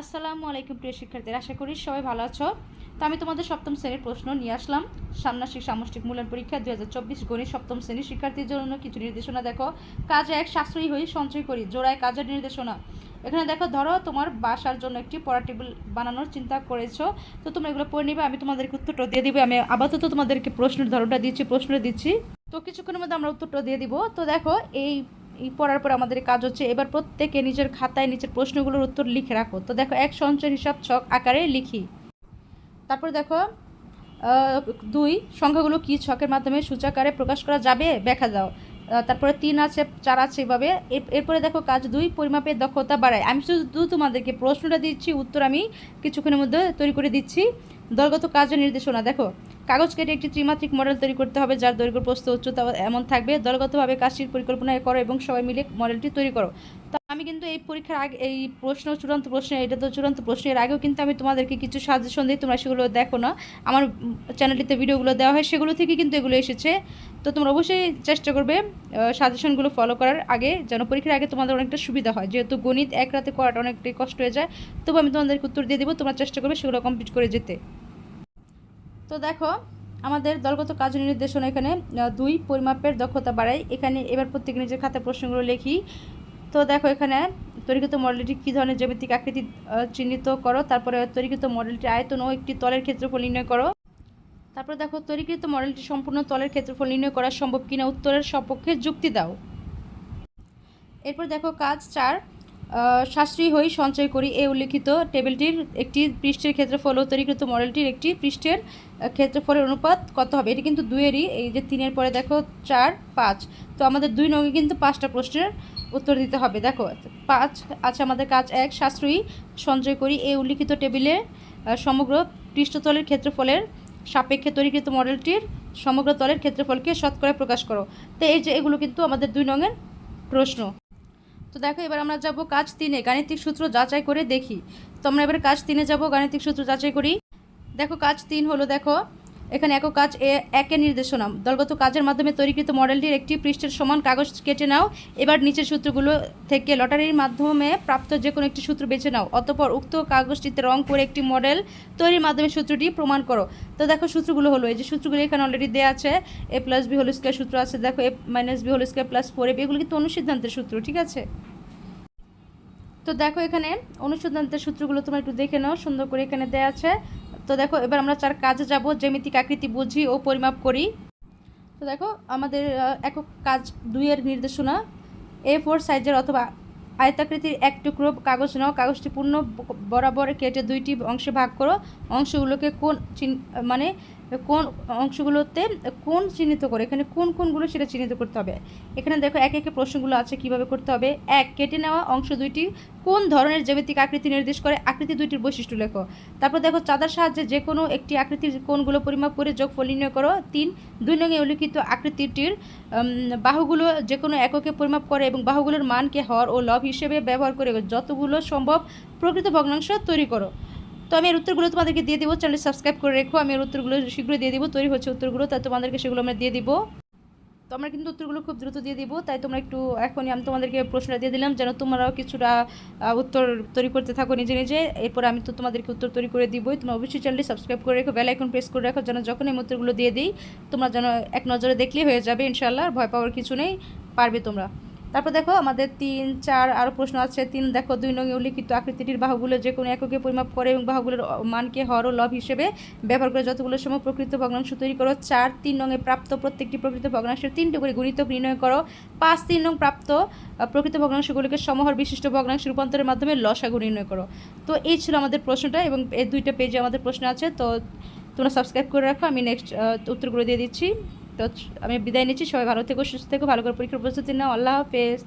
আসসালামু আলাইকুম প্রিয় শিক্ষার্থীরা, আশা করি সবাই ভালো আছো। তো আমি তোমাদের সপ্তম শ্রেণির প্রশ্ন নিয়ে আসলাম। ষান্মাসিক সামষ্টিক মূল্যায়ন পরীক্ষা দুই হাজার চব্বিশ গণিত সপ্তম শ্রেণির শিক্ষার্থীর জন্য কিছু নির্দেশনা দেখো। কাজে এক সাশ্রয়ী হয়ে সঞ্চয় করি, জোড়ায় কাজের নির্দেশনা। এখানে দেখো, ধরো তোমার বাসার জন্য একটি পড়া টেবিল বানানোর চিন্তা করেছ। তো তোমরা এগুলো পড়ে নিবে, আমি তোমাদেরকে উত্তরটা দিয়ে দিবে। আমি আপাতত তোমাদেরকে প্রশ্নের ধরনটা দিচ্ছি প্রশ্ন দিচ্ছি। তো কিছুক্ষণের মধ্যে আমরা উত্তরটা দিয়ে দিব। তো দেখো, এই পড়ার পর আমাদের কাজ হচ্ছে এবার প্রত্যেকে নিজের খাতায় নিজের প্রশ্নগুলোর উত্তর লিখে রাখো। তো দেখো, এক সঞ্চয় হিসাব ছক আকারে লিখি। তারপর দেখো দুই, সংখ্যাগুলো কি ছকের মাধ্যমে সূচাকারে প্রকাশ করা যাবে? দেখা দাও। তারপরে তিন আছে, চার আছে এভাবে। এরপরে দেখো কাজ দুই, পরিমাপের দক্ষতা বাড়ায়। আমি শুধু তোমাদেরকে প্রশ্নটা দিচ্ছি, উত্তর আমি কিছুক্ষণের মধ্যে তৈরি করে দিচ্ছি। দলগত কাজের নির্দেশনা, দেখো। কাগজ কেটে একটি ত্রিমাত্রিক মডেল তৈরি করতে হবে, যার দৈর্ঘ্য, প্রস্থ, উচ্চতা এমন থাকবে। দলগতভাবে কাজটির পরিকল্পনা করো এবং সবাই মিলে মডেলটি তৈরি করো। তো আমি কিন্তু এই পরীক্ষার আগে, এই প্রশ্ন, চূড়ান্ত প্রশ্ন, এটা তো চূড়ান্ত প্রশ্নের আগেও কিন্তু আমি তোমাদেরকে কিছু সাজেশন দিই, তোমরা সেগুলো দেখো না। আমার চ্যানেলটিতে ভিডিওগুলো দেওয়া হয়, সেগুলো থেকে কিন্তু এগুলো এসেছে। তো তোমরা অবশ্যই চেষ্টা করবে সাজেশনগুলো ফলো করার আগে, যেন পরীক্ষার আগে তোমাদের অনেকটা সুবিধা হয়। যেহেতু গণিত এক রাতে করাটা অনেকটাই কষ্ট হয়ে যায়, তবু আমি তোমাদেরকে উত্তর দিয়ে দেবো, তোমরা চেষ্টা করবে সেগুলো কমপ্লিট করে যেতে। তো দেখো, আমাদের দলগত কাজ নির্দেশনা এখানে দুই পরিমাপের দক্ষতা বাড়ায় এখানে এবার প্রত্যেক নিজের খাতায় প্রশ্নগুলো লিখি। তো দেখো এখানে, তৈরিকৃত মডেলটি কী ধরনের জ্যামিতিক আকৃতি চিহ্নিত করো? তারপরে তৈরিকৃত মডেলটি আয়তন ও একটি তলের ক্ষেত্রফল নির্ণয় করো। তারপর দেখো, তৈরিকৃত মডেলটি সম্পূর্ণ তলের ক্ষেত্রফল নির্ণয় করা সম্ভব কিনা? উত্তরের সপক্ষে যুক্তি দাও। এরপর দেখো, কাজ চার সাশ্রয়ী হই সঞ্চয় করি। এই উল্লিখিত টেবিলটির একটি পৃষ্ঠের ক্ষেত্রফল ও তৈরিকৃত মডেলটির একটি পৃষ্ঠের ক্ষেত্রফলের অনুপাত কত হবে? এটি কিন্তু দুইয়েরই, এই যে তিনের পরে দেখো চার, পাঁচ। তো আমাদের দুই নঙ্গে কিন্তু পাঁচটা প্রশ্নের উত্তর দিতে হবে। দেখো, পাঁচ, আছে আমাদের কাজ এক সাশ্রয়ী সঞ্চয় করি। এই উল্লিখিত টেবিলে সমগ্র পৃষ্ঠতলের ক্ষেত্রফলের সাপেক্ষে তৈরিকৃত মডেলটির সমগ্র তলের ক্ষেত্রফলকে শতকরা প্রকাশ করো। তো এই যে এগুলো কিন্তু আমাদের দুই নঙের প্রশ্ন। তো দেখো, এবার আমরা যাব কাজ তিনে, গাণিতিক সূত্র যাচাই করে দেখি। তো আমরা এবার কাজ তিনে যাব, গাণিতিক সূত্র যাচাই করি। দেখো, কাজ তিন হলো, দেখো। এখানে একক কাজ এ একের নির্দেশনা। দলগত কাজের মাধ্যমে তৈরিকৃত মডেলটির একটি পৃষ্ঠের সমান কাগজ কেটে নাও, এবার নিচের সূত্রগুলো থেকে লটারির মাধ্যমে প্রাপ্ত যে কোনো একটি সূত্র বেছে নাও। অতপর উক্ত কাগজটিতে রং করে একটি মডেল তৈরির মাধ্যমে সূত্রটি প্রমাণ করো। তো দেখো সূত্রগুলো হলো, এই যে সূত্রগুলো এখানে অলরেডি দেওয়া আছে, A plus B whole square সূত্র আছে, দেখো A minus B whole square plus four এগুলো কিন্তু অনুসিদ্ধান্তের সূত্র, ঠিক আছে? তো দেখো এখানে অনুসন্ধানের সূত্রগুলো তোমরা একটু দেখে নাও, সুন্দর করে এখানে দেওয়া আছে। তো দেখো, এবার আমরা চার কাজে যাব, জ্যামিতিক আকৃতি বুঝি ও পরিমাপ করি। তো দেখো, আমাদের একক কাজ দুইয়ের নির্দেশনা। এ ফোর সাইজের অথবা আয়তাকৃতির এক টুকরো কাগজ নাও, কাগজটি পূর্ণ বরাবর কেটে দুইটি অংশে ভাগ করো। অংশগুলোকে কোন মানে কোন অংশগুলোতে কোন চিহ্নিত করে, এখানে কোন কোনগুলো সেটা চিহ্নিত করতে হবে। এখানে দেখো এক একে প্রশ্নগুলো আছে, কীভাবে করতে হবে? এক, কেটে নেওয়া অংশ দুইটি কোন ধরনের জ্যামিতিক আকৃতি নির্দেশ করে? আকৃতি দুইটির বৈশিষ্ট্য লেখো। তারপর দেখো চাঁদার সাহায্যে যে কোনো একটি আকৃতির কোনগুলো পরিমাপ করে যোগফল নির্ণয় করো। তিন, দুই নঙে উল্লিখিত আকৃতিটির বাহুগুলো যে কোনো এককে পরিমাপ করে এবং বাহুগুলোর মানকে হর ও লব হিসেবে ব্যবহার করে যতগুলো সম্ভব প্রকৃত ভগ্নাংশ তৈরি করো। তো আমি এর উত্তরগুলো তোমাদেরকে দিয়ে দেবো। চ্যানেল সাবস্ক্রাইব করে রেখো। আমি এর উত্তরগুলো শীঘ্রই দিয়ে দিব। তৈরি হচ্ছে উত্তরগুলো, তাই তোমাদেরকে সেগুলো আমরা দিয়ে দিব। তো আমরা কিন্তু উত্তরগুলো খুব দ্রুত দিয়ে দিব। তাই তোমরা একটু এখনই আমি তোমাদেরকে প্রশ্নটা দিয়ে দিলাম, যেন তোমরাও কিছুটা উত্তর তৈরি করতে থাকো নিজে নিজে। এরপর আমি তো তোমাদেরকে উত্তর তৈরি করে দিবই। তোমরা অবশ্যই চ্যানেলটি সাবস্ক্রাইব করে রেখো বেল আইকন প্রেস করে রাখো, যেন যখন আমি উত্তরগুলো দিয়ে দিই, তোমরা যেন এক নজরে দেখলেই হয়ে যাবে ইনশাল্লাহ ভয় পাওয়ার কিছু নেই, পারবে তোমরা। তারপর দেখো আমাদের তিন, চার আরও প্রশ্ন আছে। তিন, দেখো দুই নঙে উল্লিখিত আকৃতিটির বাহুগুলো যে কোনো এককে পরিমাপ করে এবং বাহুগুলোর মানকে হর ও লব হিসেবে ব্যবহার করে যতগুলো সময় প্রকৃত ভগ্নাংশ তৈরি করো, চার, তিন নঙে প্রাপ্ত প্রত্যেকটি প্রকৃত ভগ্নাংশের তিনটি করে গুণিতক নির্ণয় করো। পাঁচ, তিন নং প্রাপ্ত প্রকৃত ভগ্নাংশগুলিকে সমহর বিশিষ্ট ভগ্নাংশ রূপান্তরের মাধ্যমে লসাগু নির্ণয় করো। তো এই ছিল আমাদের প্রশ্নটা এবং এই দুইটা পেজে আমাদের প্রশ্ন আছে। তো তোমরা সাবস্ক্রাইব করে রাখো। আমি নেক্সট উত্তরগুলো দিয়ে দিচ্ছি। তো আমি বিদায় নিচ্ছি। সবাই ভালো থেকো, সুস্থ থেকো, ভালো করে পরীক্ষার প্রস্তুতি নাও। আল্লাহ হাফেজ।